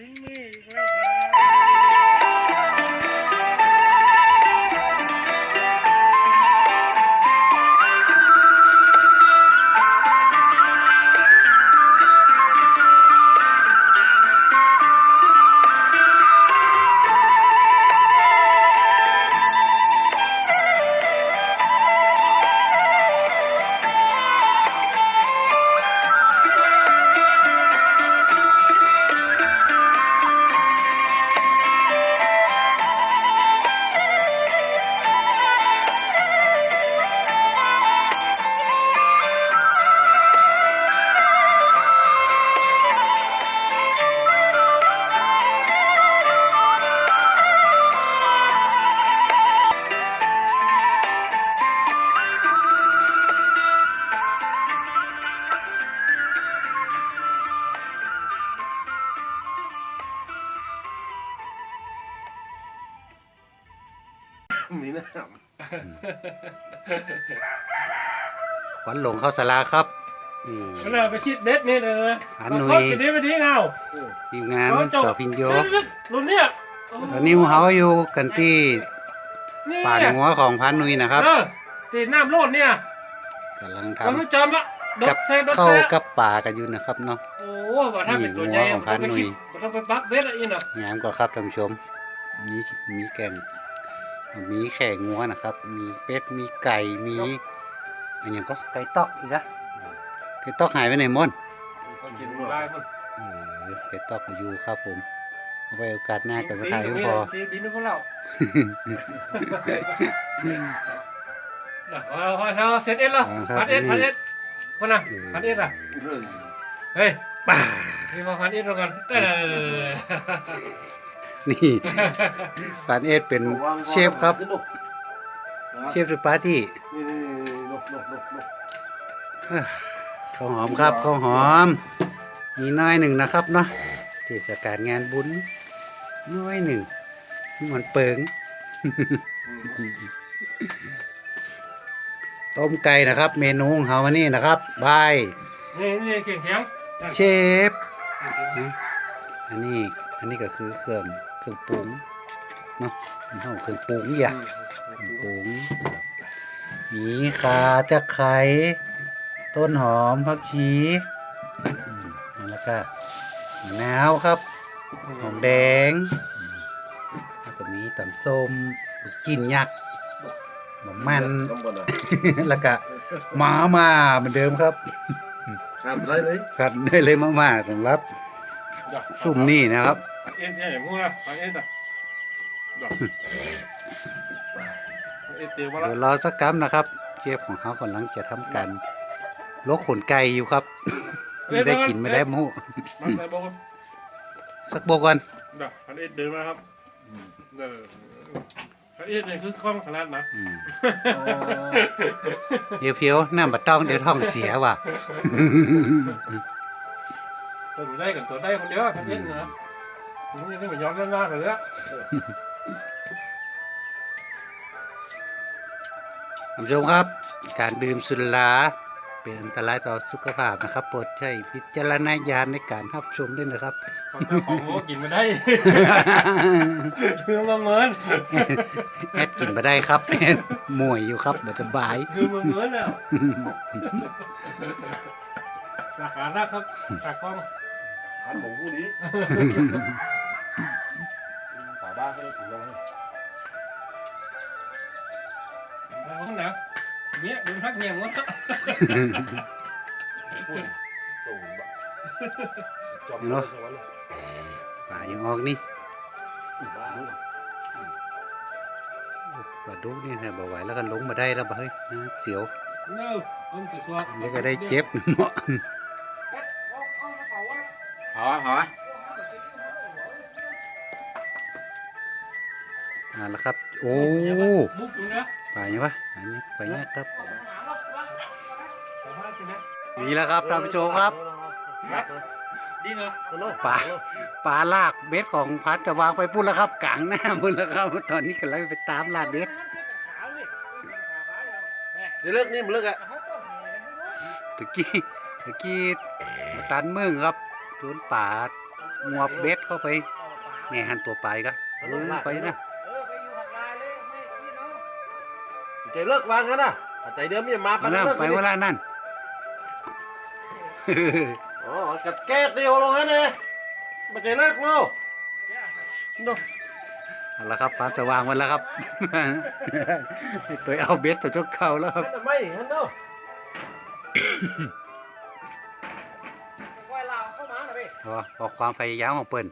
ทิ้ มีน้ขวัญหลงเข้าสลาครับนี่ ก็เลยเอาไปชิดเด็ดนี่เลยอันหนุ่ยมาคดกินนี้ไปทิ้งเอาทีมงานเอาจบสอพินโยรุ่นเนี้ยตอนนี้เฮาอยู่กันที่นี่ป่านหัวของพันนุยนะครับเออตีน้ำโลดเนี่ยกำลังทเราไม่จำละดำกับดใส่ดดเข้าใส่กับป่ากันอยู่นะครับเนาะ โอ้ว่าถ้าเป็นตัวใหญ่นี่หัวของพันหนุ่ย มันต้องไปปักเบ็ดอะไรอีกน่ะงามก็ครับท่านผู้ชมมีมีแกง มีแข่งัวนะครับ มีเป็ด มีไก่ มีอันอย่างก็ไก่ตอกอีกอะไก่ตอกหายไปไหนหมดำกินลายมันเออไก่ตอกอยู่ครับผมเอาไว้โอกาสหน้ากันมาสีถ่ายอย่างรูปนี้พอสีบินพวกเราน่ะเอาเอาเอาเสร็จเอ็ดแล้วอ่าครับพันเอ็ดนี่พันเอ็ดคนน่ะเออพันเอ็ดอะเรื่องเฮ้ยป่านี่มาพันเอ็ดแล้วกันเออ นี่ปานเอ็ดเป็นเชฟครับ เชฟสปาร์ตี้นี่นี่นี่นกนกนกนกข้าวหอมครับข้าวหอม มีน้อยหนึ่งนะครับเนาะเทศกาลงานบุญน้อยหนึ่งมันเปิงต้มไก่นะครับ เมนูของเขาวันนี้นะครับบายนี่นี่เข่งแข็งเชฟอันนี้อันนี้ก็คือเครื่อง เครื่องปรุงเนาะมันเท่าเครื่องปรุงอย่างเครื่องปรุงมีข่าตะไคร้ต้นหอมผักชีอืมแล้วก็มะนาวครับหอมแดงแล้วก็มีตำส้มลูกจิ้นยักษ์บะมันข้างบนอะแล้วก็หมามาเหมือนเดิมครับขาดไรเลยครับได้เลยมาม่าสำหรับซุ่มนี่นะครับ เอ็ดเนี่ยมูนะพันเอ็ดอะดอกพันเอ็ดเตียวมาแล้วเดี๋ยวรอสักกัมนะครับ เชฟของเขากำลังจะทำการลกขนไก่อยู่ครับ ไม่ได้กินไม่ได้หมูมาใส่โบกสักโบก่อนดอกพันเอ็ดเดินมาครับเออพันเอ็ดเนี่ยคือคล่องขนาดนะอืมเพียวๆน้ำบัดต้องเดี๋ยวท้องเสียว่ะตัวได้กันตัวได้คนเดียวพันเอ็ดนะ นี่นี่มันย้อนหน้าเลยอะท่านผู้ชมครับ การดื่มสุราเป็นอันตรายต่อสุขภาพนะครับโปรดใช้พิจารณญาณในการรับชมด้วยนะครับ ของเจ้าของโง่กินมาได้คือมาเหมือนแอดกินมาได้ครับแอดมวยอยู่ครับบ่สบายคือมาเหมือนแล้วสาขาหน้าครับตากล้องหันหมูคู่นี้ป่าบ้าเขาได้ถูกแล้วไปห้องไหนเนี่ยดูทักเงียบหมดตูน บะจอมเลยสวรรค์ป่ายังออกนี่บ้าบ่ดุนี่นะบ่ไหวแล้วก็ลงม อผมจะสวบแล้วก็ได้เจ็บเนาะหอหออ่าแล้วครับ โอ้มุกอยู่นะป่ายังวะอันนี้ไปเนี่ยครับสามารถชนะนี่แล้วครับท่านผู้ชมครับดีเนาะป่าป่าลากเบ็ดของพัดจะวางไปพุ่นแล้วครับกลางหน้าพุ่นแล้วครับ ตอนนี้กำลังไปตามลากเบ็ดจะเลิกนี่มันเลิกอะตะกี้ตะกี้มาตันเมืองครับโดนป่างวบเบ็ดเข้าไปเนี่ยหันตัวไปก็เออไปนะ ใจเลิกวางงั้นน่ะใจเดิมอย่ามามาแล้วไปเวลานั่นอ๋อกัดแก้เดียวลงนั่นเองมาใจเลิกโลโน่เอาละครับฟ้าสว่างวันแล้วครับตัวเอาเบ็ดตัวเจ้าเก่าแล้วครับนั่นไม่ฮันโน่ควายลาวเข้ามาหน่อยพี่พอพอความพยายามของเปิ้น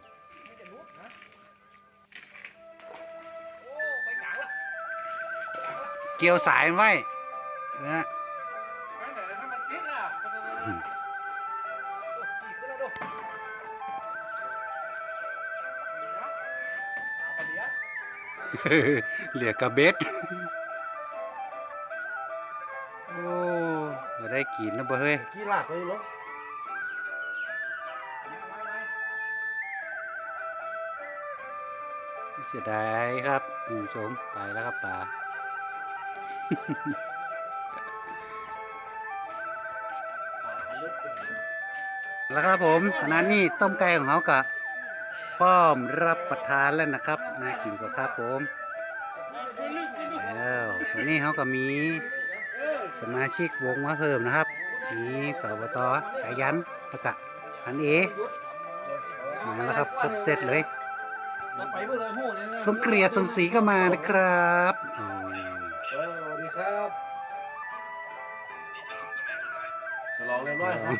เกี่ยวสายมันไว้นะไม่ไหนถ้ามันติดอะโอ้ขี่ขึ้นแล้วดูเอาไปเดี๋ยวเหลือกระเบ็ด โอ้มาได้กินนะเบ้เฮ้ยกี่ลากเลยเนาะเสียดายครับคุณผู้ชมไปแล้วครับป่าลึกไปหน่อย แล้วครับผมขณะนี้ต้มไก่ของเขากะพร้อมรับประทานแล้วนะครับน่ากินก็ครับผมแล้วตอนนี้เขาก็มีสมาชิกวงมาเพิ่มนะครับมีสบตสายันแล้วก็อันเอมาแล้วครับครบเซตเลยไปเมื่อไรหู้เลยสมเกลียดสมศรีก็มานะครับ ครับฉลองเรียบร้อยครับ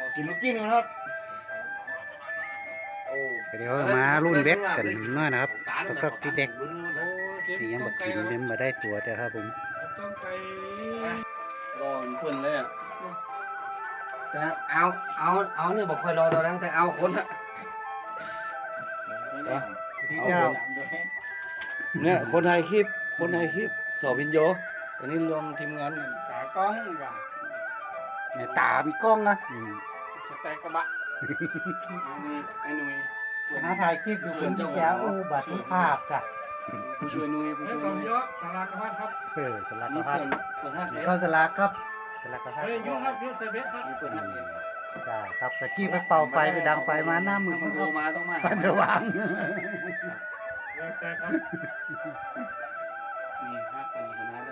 ขอกินลูกจิ้มกันครับโอ้เดี๋ยวมารุ่นเบ็ดกันหน่อยนะครับต้องครับพี่เด็กโอ้เจ็บนี่ยังมากินยังมาได้ตัวแต่ครับผมต้มไก่รอเพื่อนเลยอะแต่เอาเอาเอาเนี่ยบอกคอยรอตอนนั้นแต่เอาคนอะพี่เจ้าเนี่ยคนไทยคลิปคนไทยคลิปสอบินโยต อนนี้รวมทีมงานกันตากล้องกันในตามีกล้องนะอืมจะแตกกระบะไอ้หนุ่ยหาถ่ายคลิปอยู่คนที่แก้วอุบัติสุภาพกะผู้ช่วยหนุ่ยผู้เฮ้ยช่วยสหองนุ่ยยกสารากระพัดครับเออสลักกนี่ระพัเพื่ดอนเพื่อนฮักเนี่ยเข้าสลักครับสลักกระพัดเฮ้ยยุครับยุเซเบสครับนี่เพื่อนฮักเนี่ยใช่ครับตะกี้ไปเป่าไฟไปดังไฟมาหน้ามือถ้ามัมันนโทรมาต้องมามันสว่างแล้วแต่ครับ นี่ฮักกันขนาดนั้น